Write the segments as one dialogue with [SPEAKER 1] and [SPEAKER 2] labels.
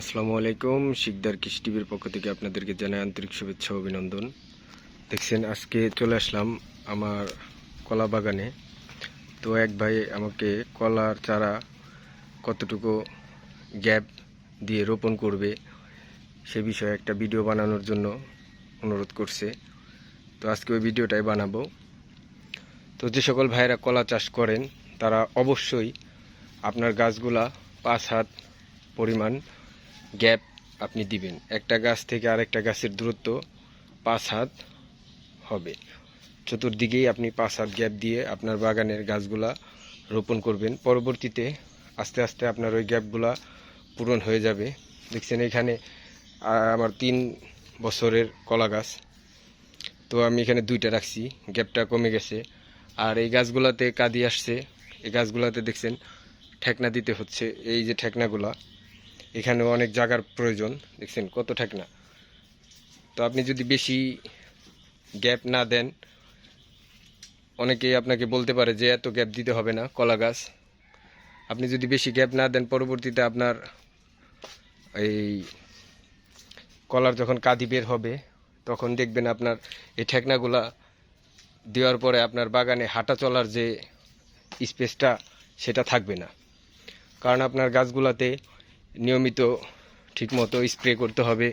[SPEAKER 1] আসসালামু আলাইকুম, শিকদার কৃষি টিভির পক্ষ থেকে আপনাদেরকে জানাই আন্তরিক শুভেচ্ছা অভিনন্দন। দেখছেন, আজকে চলে আসলাম আমার কলা বাগানে। তো এক ভাই আমাকে কলার চারা কতটুকু গ্যাপ দিয়ে রোপণ করবে সে বিষয়ে একটা ভিডিও বানানোর জন্য অনুরোধ করছে। তো আজকে ওই ভিডিওটাই বানাবো। তো যে সকল ভাইয়েরা কলা চাষ করেন, তারা অবশ্যই আপনার গাছগুলা পাঁচ হাত পরিমাণ গ্যাপ আপনি দিবেন। একটা গাছ থেকে আরেকটা গাছের দূরত্ব পাঁচ হাত হবে। চতুর্দিকেই আপনি পাঁচ হাত গ্যাপ দিয়ে আপনার বাগানের গাছগুলা রোপণ করবেন। পরবর্তীতে আস্তে আস্তে আপনার ওই গ্যাপগুলা পূরণ হয়ে যাবে। দেখছেন এখানে আমার তিন বছরের কলা গাছ। তো আমি এখানে দুইটা রাখছি। গ্যাপটা কমে গেছে। আর এই গাছগুলাতে কাদি আসছে। এই গাছগুলাতে দেখছেন ঠেকনা দিতে হচ্ছে। এই যে ঠেকনাগুলা এখানেও অনেক জায়গার প্রয়োজন, দেখছেন কত ঠেকনা তো আপনি যদি বেশি গ্যাপ না দেন, অনেকেই আপনাকে বলতে পারে যে এত গ্যাপ দিতে হবে না কলা গাছ। আপনি যদি বেশি গ্যাপ না দেন, পরবর্তীতে আপনার এই কলার যখন কাঁদি বের হবে, তখন দেখবেন আপনার এই ঠেকনাগুলা দেওয়ার পরে আপনার বাগানে হাঁটা চলার যে স্পেসটা, সেটা থাকবে না। কারণ আপনার গাছগুলাতে নিয়মিত ঠিকমতো স্প্রে করতে হবে।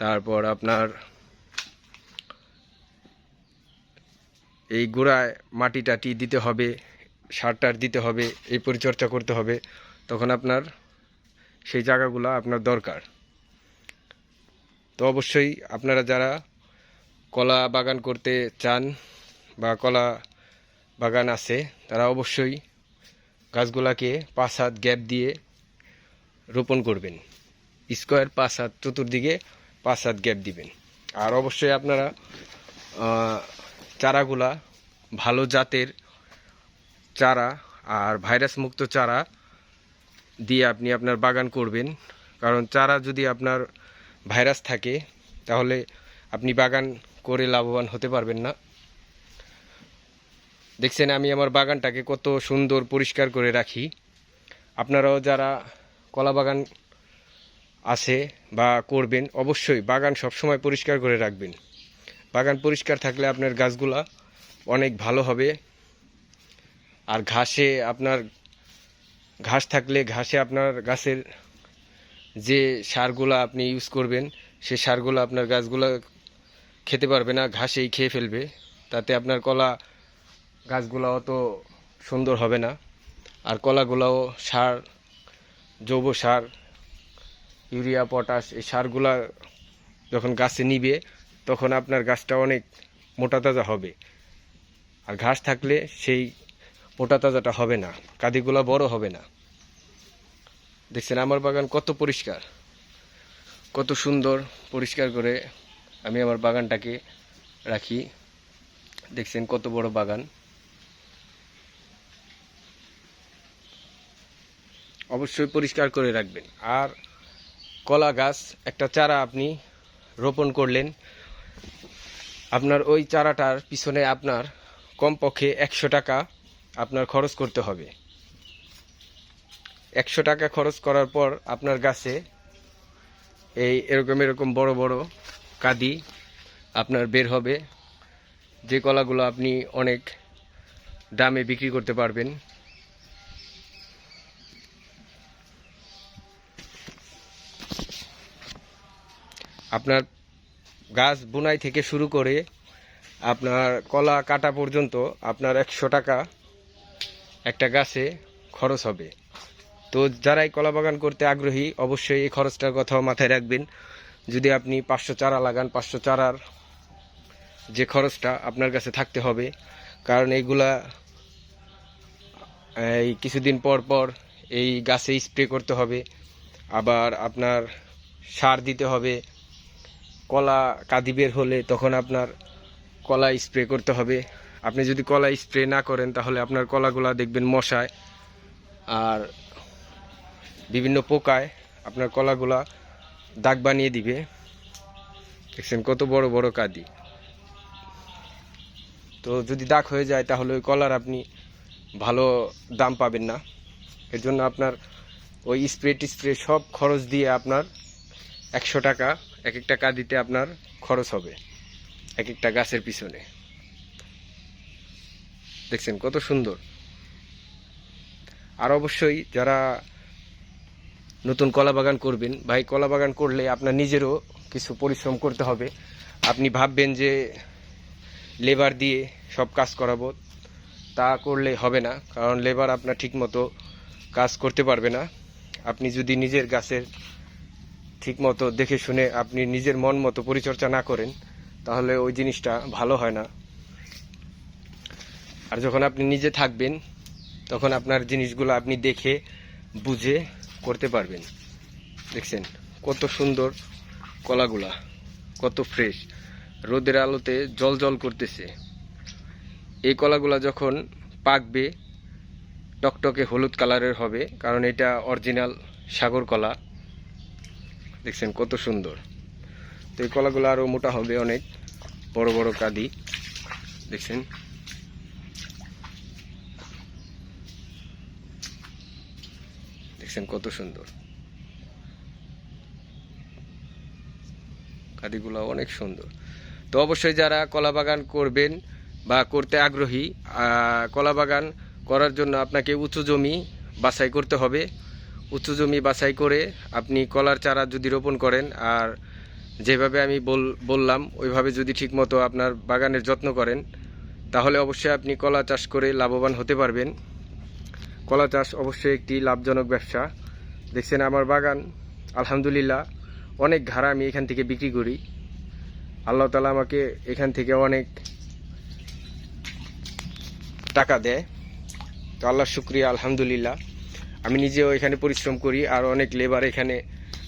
[SPEAKER 1] তারপর আপনার এই গোড়ায় মাটি টাটি দিতে হবে সার টার দিতে হবে, এই পরিচর্যা করতে হবে। তখন আপনার সেই জায়গাগুলো আপনার দরকার। তো অবশ্যই আপনারা যারা কলা বাগান করতে চান বা কলা বাগান আছে, তারা অবশ্যই গাছগুলাকে পাঁচ হাত গ্যাপ দিয়ে রোপণ করবেন। স্কোয়ার পাঁচ হাত চতুর্দিকে পাঁচ হাত গ্যাপ দিবেন। আর অবশ্যই আপনারা চারাগুলা ভালো জাতের চারা আর ভাইরাস মুক্ত চারা দিয়ে আপনি আপনার বাগান করবেন। কারণ চারা যদি আপনার ভাইরাস থাকে, তাহলে আপনি বাগান করে লাভবান হতে পারবেন না। দেখছেন আমি আমার বাগানটাকে কত সুন্দর পরিষ্কার করে রাখি। আপনারাও যারা কলা বাগান আছে বা করবেন, অবশ্যই বাগান সবসময় পরিষ্কার করে রাখবেন। বাগান পরিষ্কার থাকলে আপনার গাছগুলা অনেক ভালো হবে। আর ঘাসে আপনার, ঘাস থাকলে ঘাসে আপনার গাছের যে সারগুলা আপনি ইউজ করবেন, সে সারগুলো আপনার গাছগুলা খেতে পারবে না, ঘাসেই খেয়ে ফেলবে। তাতে আপনার কলা গাছগুলো অত সুন্দর হবে না। আর কলাগুলাও সার জৈব সার, ইউরিয়া, পটাশ, এই সারগুলা যখন গাছে নিবে, তখন আপনার গাছটা অনেক মোটা তাজা হবে। আর ঘাস থাকলে সেই মোটা তাজাটা হবে না, কাদিগুলা বড় হবে না। দেখছেন আমার বাগান কত পরিষ্কার, কত সুন্দর পরিষ্কার করে আমি আমার বাগানটাকে রাখি। দেখছেন কত বড় বাগান। অবশ্যই পরিষ্কার করে রাখবেন। আর কলা গাছ, একটা চারা আপনি রোপণ করলেন, আপনার ওই চারাটার পিছনে আপনার কমপক্ষে একশো টাকা আপনার খরচ করতে হবে। একশো টাকা খরচ করার পর আপনার গাছে এই এরকম এরকম বড় বড় কাদি আপনার বের হবে। যে কলাগুলো আপনি অনেক দামে বিক্রি করতে পারবেন আপনার গাছ বুনাই থেকে শুরু করে আপনার কলা কাটা পর্যন্ত আপনার একশো টাকা একটা গাছে খরচ হবে। তো যারাই কলা বাগান করতে আগ্রহী, অবশ্যই এই খরচটার কথাও মাথায় রাখবেন। যদি আপনি পাঁচশো চারা লাগান, পাঁচশো চারার যে খরচটা আপনার কাছে থাকতে হবে, কারণ এইগুলা, এই কিছুদিন পর পর এই গাছে স্প্রে করতে হবে, আবার আপনার সার দিতে হবে কলা কাদি বের হলে তখন আপনার কলা স্প্রে করতে হবে। আপনি যদি কলা স্প্রে না করেন, তাহলে আপনার কলাগুলা দেখবেন মশায়। আর বিভিন্ন পোকায় আপনার কলাগুলা দাগ বানিয়ে দিবে। দেখছেন কত বড় বড় কাদি। তো যদি দাগ হয়ে যায়, তাহলে ওই কলার আপনি ভালো দাম পাবেন না। এর জন্য আপনার ওই স্প্রে টিস্প্রে সব খরচ দিয়ে আপনার একশো টাকা এক একটা কাঁদিতে আপনার খরচ হবে এক একটা গাছের পিছনে। দেখছেন কত সুন্দর। আর অবশ্যই যারা নতুন কলা বাগান করবেন, ভাই, কলা বাগান করলে আপনার নিজেরও কিছু পরিশ্রম করতে হবে। আপনি ভাববেন যে লেবার দিয়ে সব কাজ করাবো, তা করলে হবে না, কারণ লেবার আপনার ঠিকমতো কাজ করতে পারবে না। আপনি যদি নিজের গাছের ঠিকমতো দেখে শুনে আপনি নিজের মন মতো পরিচর্যা না করেন, তাহলে ওই জিনিসটা ভালো হয় না। আর যখন আপনি নিজে থাকবেন, তখন আপনার জিনিসগুলো আপনি দেখে, বুঝে করতে পারবেন। দেখছেন, কত সুন্দর কলাগুলা, কত ফ্রেশ। রোদের আলোতে জল জল করতেছে। এই কলাগুলা যখন পাকবে, টকটকে হলুদ কালারের হবে, কারণ এটা অরিজিনাল সাগর কলা। দেখছেন কত সুন্দর। তো এই কলাগুলো আরও মোটা হবে অনেক, বড় বড় কাদি, দেখছেন? দেখছেন কত সুন্দর। কাদিগুলো অনেক সুন্দর। তো অবশ্যই যারা কলা বাগান করবেন বা করতে আগ্রহী কলা বাগান করার জন্য আপনাকে উঁচু জমি বাছাই করতে হবে। উঁচু জমি বাছাই করে আপনি কলার চারা যদি রোপণ করেন, আর যেভাবে আমি বল, বললাম, ওইভাবে যদি ঠিকমতো আপনার বাগানের যত্ন করেন, তাহলে অবশ্যই আপনি কলা চাষ করে লাভবান হতে পারবেন। কলা চাষ অবশ্যই একটি লাভজনক ব্যবসা। দেখছেন আমার বাগান, আলহামদুলিল্লাহ, অনেক ঘাড়া আমি এখান থেকে বিক্রি করি। আল্লাহ তালা আমাকে এখান থেকে অনেক টাকা দেয়। তো আল্লাহ শুক্রিয়া, আলহামদুলিল্লাহ। আমি নিজেও এখানে পরিশ্রম করি আর অনেক লেবার এখানে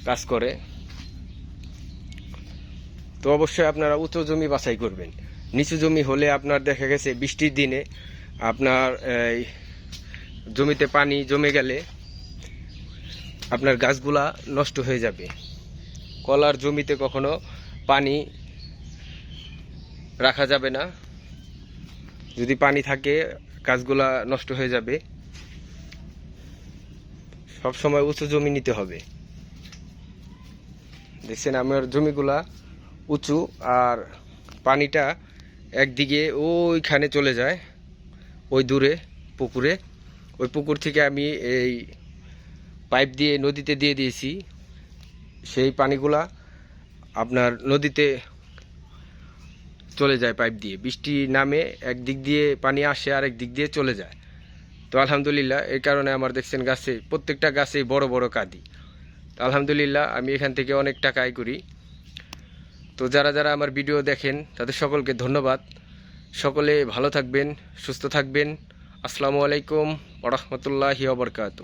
[SPEAKER 1] কাজ করে। তো অবশ্যই আপনারা উঁচু জমি বাছাই করবেন। নিচু জমি হলে আপনার দেখা গেছে বৃষ্টির দিনে আপনার, এই, জমিতে পানি জমে গেলে আপনার গাছগুলা নষ্ট হয়ে যাবে। কলার জমিতে কখনো পানি রাখা যাবে না। যদি পানি থাকে, গাছগুলা নষ্ট হয়ে যাবে। সব সময় উঁচু জমি নিতে হবে। দেখছেন, আমার জমিগুলা উঁচু আর পানিটা একদিকে ওইখানে চলে যায়, ওই দূরে, পুকুরে। ওই পুকুর থেকে আমি এই পাইপ দিয়ে নদীতে দিয়ে দিয়েছি। সেই পানিগুলা আপনার নদীতে চলে যায় পাইপ দিয়ে। বৃষ্টি নামে একদিক দিয়ে পানি আসে আর দিক দিয়ে চলে যায়। তো আলহামদুলিল্লাহ, এই কারণে আমার দেখছেন গাছে, প্রত্যেকটা গাছেই বড় বড় কাঁদি। তো আলহামদুলিল্লাহ, আমি এখান থেকে অনেক টাকা আয় করি। তো যারা যারা আমার ভিডিও দেখেন, তাদের সকলকে ধন্যবাদ। সকলে ভালো থাকবেন, সুস্থ থাকবেন। আসসালামু আলাইকুম ওরহমতুল্লাহি ওবরকাত